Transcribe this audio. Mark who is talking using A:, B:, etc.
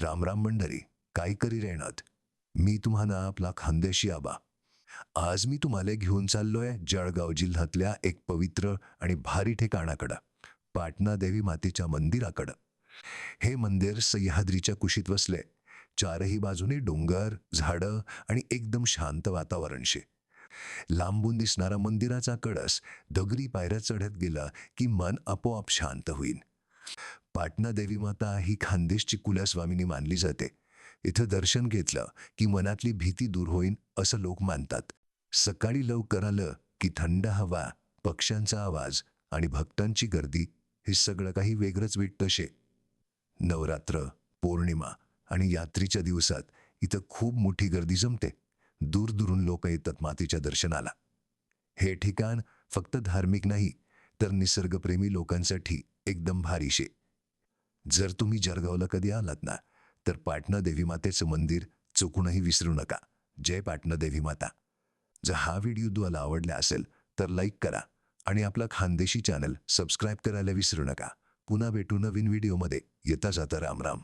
A: रामराम मंडळी काय करी रेणात मी तुम्हाला आपला खानदेशी आबा. आज मी तुम्हाला घेऊन चाललोय जळगाव जिल्ह्यातल्या एक पवित्र आणि भारी ठिकाणाकडं पाटणा देवी मातेच्या मंदिराकडं. हे मंदिर सह्याद्रीच्या कुशीत वसले. चारही बाजूने डोंगर झाडं आणि एकदम शांत वातावरणशी. लांबून दिसणारा मंदिराचा कळस दगडी पायऱ्या चढत गेला की मन आपोआप शांत होईल पाटणा देवी माता ही खानदेशची कुलस्वामिनी मानली जाते. इथं दर्शन घेतलं की मनातली भीती दूर होईन असं लोक मानतात. सकाळी लवकर आलं की थंड हवा पक्ष्यांचा आवाज आणि भक्तांची गर्दी हे सगळं काही वेगळंच भेटतं शे. नवरात्र पौर्णिमा आणि यात्रेच्या दिवसात इथं खूप मोठी गर्दी जमते. दूरदूरून लोक येतात मातेच्या दर्शनाला. हे ठिकाण फक्त धार्मिक नाही तर निसर्गप्रेमी लोकांसाठी एकदम भारीशे जर तुम्ही जळगावला कधी आलात ना तर पाटणा देवी मातेचं मंदिर चुकूनही विसरू नका. जय पाटणा देवी माता. जर हा व्हिडिओ तुम्हाला आवडला असेल तर लाईक करा आणि आपला खानदेशी चॅनल सबस्क्राईब करायला विसरू नका. पुन्हा भेटू नवीन व्हिडिओमध्ये. येता जाता रामराम